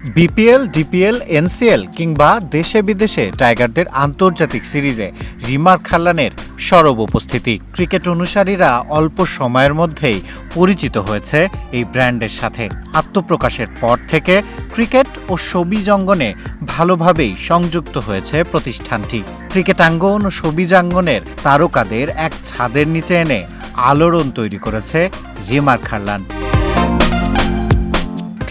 BPL DPL NCL কিংবা দেশে বিদেশে টাইগারদের আন্তর্জাতিক সিরিজে রিমার খাল্লানের সরব উপস্থিতি। ক্রিকেট অনুসারীরা অল্প সময়ের মধ্যেই পরিচিত হয়েছে এই ব্র্যান্ডের সাথে। আত্মপ্রকাশের পর থেকে ক্রিকেট ও সবিজ অঙ্গনে ভালোভাবেই সংযুক্ত হয়েছে প্রতিষ্ঠানটি। ক্রিকেটাঙ্গন ও সবিজাঙ্গনের তারকাদের এক ছাদের নিচে এনে আলোড়ন তৈরি করেছে রিমার খাল্লান।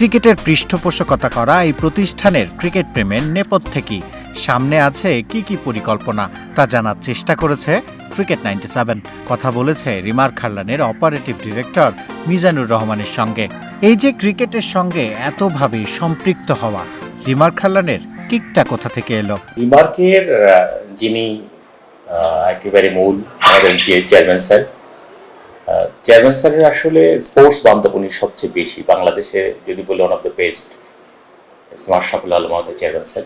ক্রিকেটের পৃষ্ঠপোষকতা করা এই প্রতিষ্ঠানের ক্রিকেট প্রেমের নেপথ্যে কি? সামনে আছে কি কি পরিকল্পনা? তা জানার চেষ্টা করেছে ক্রিকেট নাইনটি সেভেন। কথা বলেছে রিমার খাল্লানের অপারেটিভ ডিরেক্টর মিজানুর রহমানের সঙ্গে। এই যে ক্রিকেটের সঙ্গে এতভাবে সম্পৃক্ত হওয়া, রিমার খাল্লানের কিকটা কোথা থেকে এলো? রিমার্কের যিনি একেবারে মূল আমাদের চেয়ারম্যান স্যার চেয়ারম্যান স্যারের আসলে স্পোর্টস বান্ধব উনি সবচেয়ে বেশি। বাংলাদেশে যদি বলি ওয়ান অফ দ্য বেস্ট মার্শাফুল আলম আমাদের চেয়ারম্যান স্যার।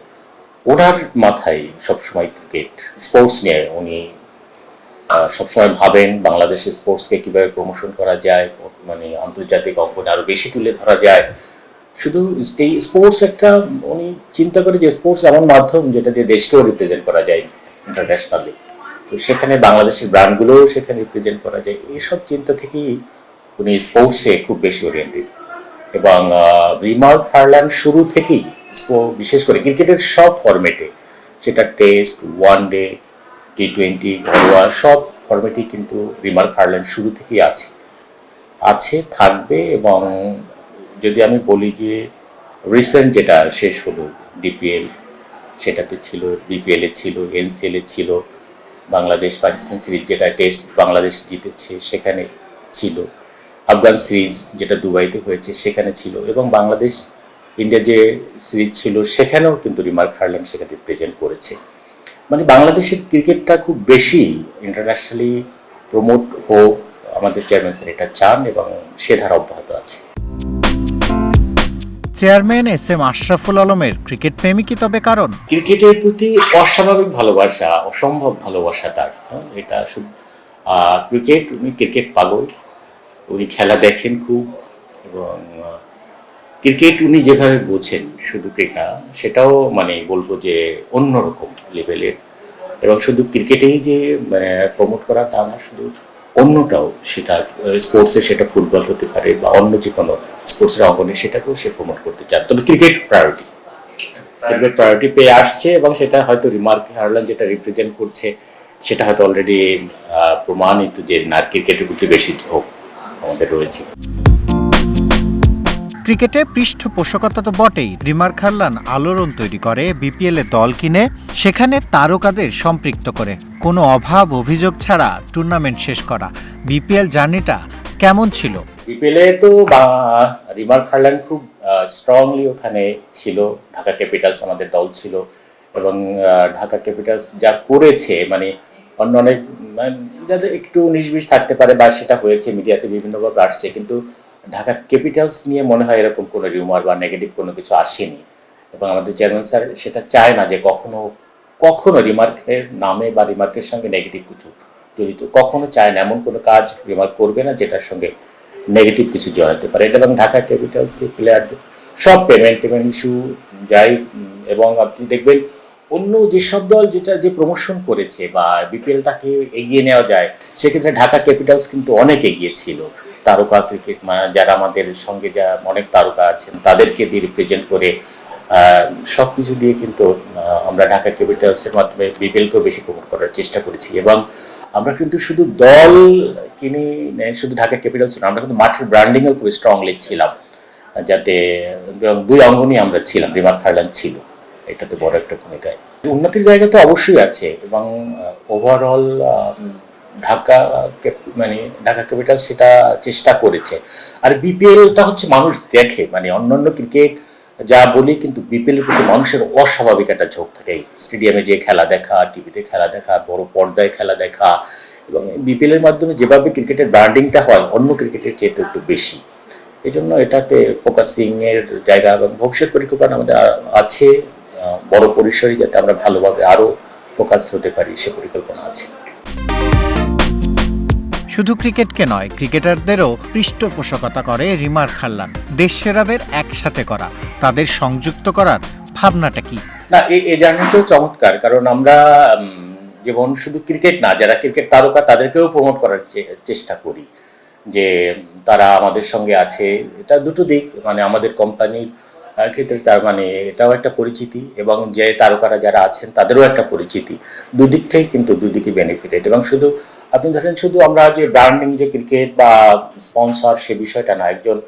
ওনার মাথায় সবসময় ক্রিকেট স্পোর্টস নিয়ে উনি সবসময় ভাবেন বাংলাদেশের স্পোর্টসকে কীভাবে প্রমোশন করা যায় মানে আন্তর্জাতিক অঙ্কনে আরও বেশি তুলে ধরা যায়। শুধু এই স্পোর্টস একটা, উনি চিন্তা করে যে স্পোর্টস এমন মাধ্যম যেটা দিয়ে দেশকেও রিপ্রেজেন্ট করা যায় ইন্টারন্যাশনালি তো সেখানে বাংলাদেশের ব্র্যান্ডগুলোও সেখানে রিপ্রেজেন্ট করা যায়। এইসব চিন্তা থেকেই উনি স্পোর্টসে খুব বেশি ওরিয়েন্টেড এবং রিমার্ক হারল্যান্ড শুরু থেকেই বিশেষ করে ক্রিকেটের সব ফরম্যাটে সেটা test one day T twenty ঘরোয়া, সব ফরম্যাটেই কিন্তু রিমার্ক হারল্যান্ড শুরু থেকেই আছে। আছে, থাকবে এবং যদি আমি বলি যে রিসেন্ট যেটা শেষ হলো ডিপিএল সেটাতে ছিল বিপিএল ছিল এনসিএল ছিল বাংলাদেশ পাকিস্তান সিরিজ যেটা টেস্ট বাংলাদেশ জিতেছে সেখানে ছিল। আফগান সিরিজ যেটা দুবাইতে হয়েছে সেখানে ছিল এবং বাংলাদেশ ইন্ডিয়া যে সিরিজ ছিল সেখানেও কিন্তু রিমার্ক হারল্যান্ড সেখানে রিপ্রেজেন্ট করেছে। মানে বাংলাদেশের ক্রিকেটটা খুব বেশি ইন্টারন্যাশনালি প্রমোট হোক, আমাদের চেয়ারম্যান স্যার এটা চান এবং সে ধারা অব্যাহত আছে। চেয়ারম্যান এস এম আশরাফুল আলমের ক্রিকেট প্রেমী কি তবে কারণ? ক্রিকেটের প্রতি অস্বাভাবিক ভালোবাসা অসম্ভব ভালোবাসা তার হ্যাঁ, এটা ক্রিকেট উনি ক্রিকেট পাগল। উনি খেলা দেখেন খুব এবং ক্রিকেট উনি যেভাবে বোঝেন শুধু ক্রিকেট সেটাও মানে বলব যে অন্যরকম লেভেলের এবং শুধু ক্রিকেটেই যে প্রমোট করা তা না শুধু অন্যটাও সেটা স্পোর্টসে সেটা ফুটবল হতে পারে বা অন্য যে কোনো স্পোর্টসের অঙ্গনে সেটাকেও সে প্রমোট করতে চায়। তবে ক্রিকেট প্রায়োরিটি ক্রিকেট প্রায়োরিটি পেয়ে আসছে এবং সেটা হয়তো রিমার্ক হারল্যান্ড যেটা রিপ্রেজেন্ট করছে, সেটা হয়তো অলরেডি প্রমাণিত যে না ক্রিকেটের প্রতি বেশি ঝোঁক আমাদের রয়েছে। ক্রিকেটে পৃষ্ঠপোষকতা তো বটেই। রিমার খারলান আলোড়ন তৈরি করে, বিপিএল দল কিনে, সেখানে তারকাদের সম্পৃক্ত করে। কোনো অভাব অভিযোগ ছাড়া টুর্নামেন্ট শেষ করা। বিপিএল জার্নিটা কেমন ছিল? বিপিএলে তো রিমার হারল্যান্ড খুব স্ট্রংলি ওখানে ছিল। ঢাকা ক্যাপিটালস আমাদের দল ছিল এবং ঢাকা ক্যাপিটালস যা করেছে মানে অন্য অনেক মানে যাদের একটু উনিশ বিশ থাকতে পারে বা সেটা হয়েছে, মিডিয়াতে বিভিন্নভাবে আসছে। কিন্তু ঢাকা ক্যাপিটালস নিয়ে মনে হয় এরকম কোনো রিউমার বা নেগেটিভ কোনো কিছু আসেনি। এবং আমাদের চেয়ারম্যান স্যার সেটা চায় না যে কখনো কখনো রিমার্কের নামে বা রিমার্কের সঙ্গে নেগেটিভ কিছু জড়িত। কখনো চায় না, এমন কোনো কাজ রিমার্ক করবে না যেটার সঙ্গে নেগেটিভ কিছু জড়াতে পারে। এটা এবং ঢাকা ক্যাপিটালস প্লেয়ারদের সব পেমেন্ট পেমেন্ট ইস্যু যাই, এবং আপনি দেখবেন অন্য যেসব দল যেটা যে প্রমোশন করেছে বা বিপিএলটাকে এগিয়ে নেওয়া যায়, সেক্ষেত্রে ঢাকা ক্যাপিটালস কিন্তু অনেক এগিয়ে ছিল। তারকা ক্রিকেট যারা আমাদের সঙ্গে যা অনেক তারকা আছেন, তাদেরকে দিয়ে রিপ্রেজেন্ট করে সব কিছু দিয়ে কিন্তু আমরা ঢাকা ক্যাপিটালসের মাধ্যমে বিপিএলকেও বেশি প্রমোট করার চেষ্টা করেছি। এবং আমরা কিন্তু শুধু দল কিনে শুধু ঢাকা ক্যাপিটালস না, আমরা কিন্তু মাঠের ব্র্যান্ডিংও খুব স্ট্রংলি ছিলাম। যাতে দুই অঙ্গনই আমরা ছিলাম রিমার্ক হারল্যান্ড ছিল। এটাতে বড় একটা ভূমিকায়। উন্নতির জায়গা তো অবশ্যই আছে, এবং ওভারঅল ঢাকা মানে ঢাকা ক্যাপিটাল সেটা চেষ্টা করেছে। আর বিপিএলটা হচ্ছে মানুষ দেখে মানে অন্যান্য ক্রিকেট যা বলি কিন্তু বিপিএল এর প্রতি মানুষের অস্বাভাবিক একটা ঝোঁক থাকে। স্টেডিয়ামে যে খেলা দেখা টিভিতে খেলা দেখা, বড় পর্দায় খেলা দেখা, এবং বিপিএল এর মাধ্যমে যেভাবে ক্রিকেটের ব্র্যান্ডিংটা হয়, অন্য ক্রিকেটের চেয়ে একটু বেশি। এই জন্য এটাতে ফোকাসিং এর জায়গা এবং ভবিষ্যৎ পরিকল্পনা আমাদের আছে বড় পরিসরে যাতে আমরা ভালোভাবে আরও ফোকাস হতে পারি, সে পরিকল্পনা আছে। শুধু ক্রিকেটকে নয়, ক্রিকেটারদেরও পৃষ্ঠপোষকতা করে রিমার খাল্লান। দেশ সেরাদের একসাথে করা, তাদের সংযুক্ত করার ভাবনাটা কি? না এই জার্নিটাও চমৎকার, কারণ আমরা যেমন শুধু ক্রিকেট না, যারা ক্রিকেট তারকা, তাদেরকেও প্রমোট করার চেষ্টা করি। যে, তারা আমাদের সঙ্গে আছে, এটা দুটো দিক মানে আমাদের কোম্পানির ক্ষেত্রে তার মানে এটাও একটা পরিচিতি, এবং যে তারকারা যারা আছেন, তাদেরও একটা পরিচিতি। দুদিকটাই কিন্তু দুদিকে বেনিফিটেড এবং শুধু আপনি ধরেন শুধু আমরা যে ব্র্যান্ডিং যে ক্রিকেট বা স্পন্সর সে বিষয়টা না, একজন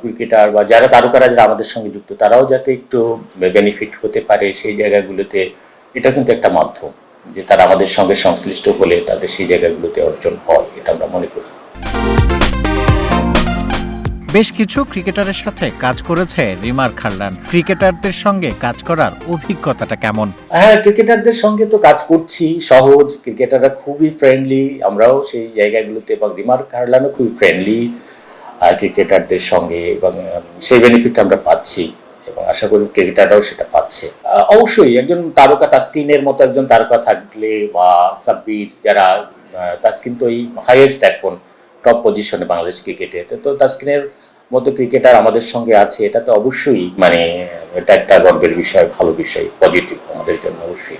ক্রিকেটার বা যারা তারকারা যারা আমাদের সঙ্গে যুক্ত, তারাও যাতে একটু বেনিফিট হতে পারে সেই জায়গাগুলোতে, এটা কিন্তু একটা মাধ্যম যে তারা আমাদের সঙ্গে সংশ্লিষ্ট হলে তাদের সেই জায়গাগুলোতে অর্জন হয়, এটা আমরা মনে করি। বেশ কিছু ক্রিকেটারের সাথে কাজ করেছে রিমার খাল্লান। ক্রিকেটারদের সঙ্গে কাজ করার অভিজ্ঞতাটা কেমন? হ্যাঁ ক্রিকেটারদের সঙ্গে তো কাজ করছি, সহজ। ক্রিকেটাররা খুবই ফ্রেন্ডলি আমরাও সেই জায়গাগুলোতে এবং রিমার কার্লানও খুবই ফ্রেন্ডলি ক্রিকেটারদের সঙ্গে এবং সেই বেনিফিটটা আমরা পাচ্ছি এবং আশা করি ক্রিকেটাররাও সেটা পাচ্ছে। অবশ্যই একজন তারকা তাস্কিনের মতো একজন তারকা থাকলে বা সাব্বির, যারা তাস্কিন তো এই হাইয়েস্ট এখন। টপ পজিশনে বাংলাদেশ ক্রিকেটে তো- তাস্কিনের মতো ক্রিকেটার আমাদের সঙ্গে আছে। এটা তো অবশ্যই মানে এটা একটা গর্বের বিষয় ভালো বিষয় পজিটিভ আমাদের জন্য অবশ্যই।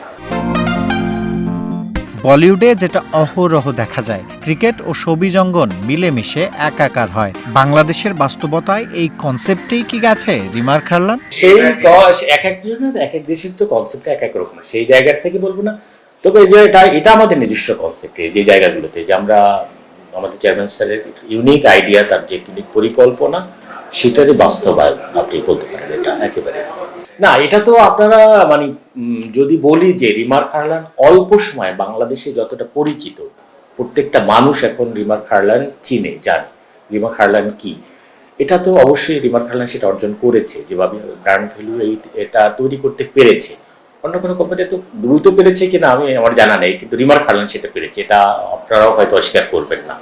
বলিউডে যেটা অহরহ দেখা যায় ক্রিকেট ও ছবি জঙ্গন মিলেমিশে একাকার হয়। বাংলাদেশের বাস্তবতায় এই কনসেপ্টেই কি গেছে রিমার খাল্লান সেই ক- এক একজনের এক এক দেশের তো কনসেপ্ট এক এক রকম সেই জায়গার থেকে বলব না। তবে এটা এটা আমাদের নিজস্ব কনসেপ্ট যে জায়গাগুলোতে যে আমরা আমাদের চেয়ারম্যান স্যারের ইউনিক আইডিয়া তার যে ইউনিক পরিকল্পনা, সেটারই বাস্তবায়ন আপনি বলতে পারেন, এটা একেবারে। না, এটা তো আপনারা মানে যদি বলি যে রিমার খারলান অল্প সময় বাংলাদেশে যতটা পরিচিত, প্রত্যেকটা মানুষ এখন রিমার খারলান চিনে, জানে। রিমার খারলান কি? এটা তো অবশ্যই রিমার খারলান সেটা অর্জন করেছে, যেভাবে ব্র্যান্ড ভ্যালু এই, এটা তৈরি করতে পেরেছে। অন্য কোনো কোম্পানি তো দ্রুত পেরেছে কিনা আমি আমার জানা নেই কিন্তু রিমার খারলান সেটা পেরেছে। এটা আপনারাও হয়তো অস্বীকার করবেন না।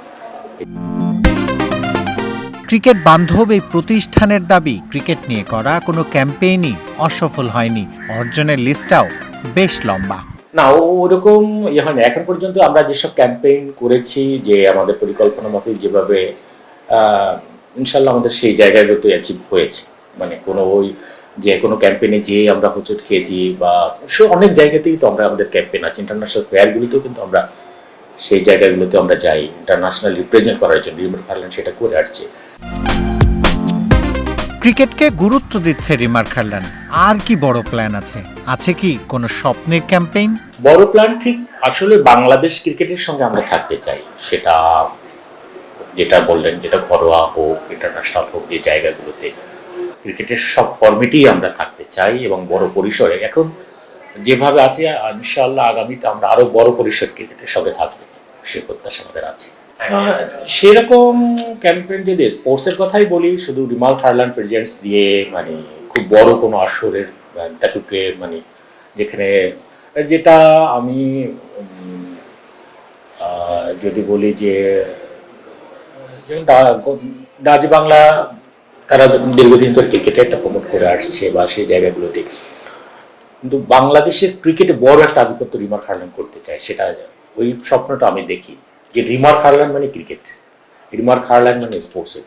ক্রিকেট বান্ধব এই প্রতিষ্ঠানের দাবি ক্রিকেট নিয়ে করা কোনো ক্যাম্পেইনই অসফল হয়নি। অর্জনের লিস্টটাও বেশ লম্বা। না ওরকম ইয়ে হয় না এখন পর্যন্ত আমরা যেসব ক্যাম্পেইন করেছি যে আমাদের পরিকল্পনা মাফিক যেভাবে আহ, ইনশাল্লাহ আমাদের সেই জায়গাগুলোতে অ্যাচিভ হয়েছে। মানে কোনো ওই যে কোনো ক্যাম্পেইনে যে আমরা হোঁচট খেয়েছি বা সে অনেক জায়গাতেই তো আমরা আমাদের ক্যাম্পেইন আছে। ইন্টারন্যাশনাল প্লেয়ারগুলোতেও কিন্তু আমরা সেই জায়গাগুলোতে আমরা যাই। ইন্টারন্যাশনাল রিপ্রেজেন্ট করার জন্য রিমোট ফার্ল্যান্ড সেটা করে আসছে। ক্রিকেটকে গুরুত্ব দিচ্ছে রিমার খাল্লান। আর কি বড় প্ল্যান আছে? আছে কি কোনো স্বপ্নের ক্যাম্পেইন বড় প্ল্যান ঠিক আসলে বাংলাদেশ ক্রিকেটের সঙ্গে আমরা থাকতে চাই। সেটা যেটা বললেন যেটা ঘরোয়া হোক ইন্টারন্যাশনাল হোক যে জায়গাগুলোতে। ক্রিকেটের সব ফর্মেটেই আমরা থাকতে চাই এবং বড় পরিসরে। এখন যেভাবে আছে ইনশাআল্লাহ আগামীতে আমরা আরও বড় পরিসর ক্রিকেটের সঙ্গে থাকব সে প্রত্যাশা আমাদের আছে। আহ, সেরকম ক্যাম্পেইন যদি স্পোর্টসের কথাই বলি শুধু রিমাল ফার্ল্যান্ড প্রেজেন্টস দিয়ে মানে খুব বড় কোনো আসরের ট্যাটুকে মানে যেখানে যেটা আমি যদি বলি যে যেমন ডাচ বাংলা তারা দীর্ঘদিন ধরে ক্রিকেটে একটা প্রমোট করে আসছে বা সেই জায়গাগুলোতে। কিন্তু বাংলাদেশের ক্রিকেটে বড় একটা আধিপত্য রিমার খারলান করতে চায় সেটা ওই স্বপ্নটা আমি দেখি যে রিমার খারলান মানে ক্রিকেট রিমার খারলান মানে স্পোর্টসের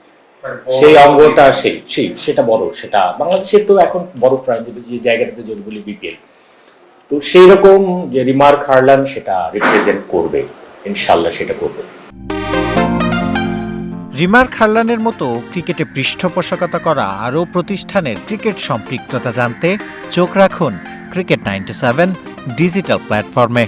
সেই অঙ্গটা সেই সেই সেটা বড় সেটা বাংলাদেশের তো এখন বড় প্রায় যে জায়গাটাতে যদি বলি বিপিএল তো সেই রকম যে রিমার্ক হারলান সেটা রিপ্রেজেন্ট করবে ইনশাল্লাহ সেটা করবে। রিমার খারলানের মতো ক্রিকেটে পৃষ্ঠপোষকতা করা আরও প্রতিষ্ঠানের ক্রিকেট সম্পৃক্ততা জানতে চোখ রাখুন ক্রিকেট নাইনটি সেভেন ডিজিটাল প্ল্যাটফর্মে।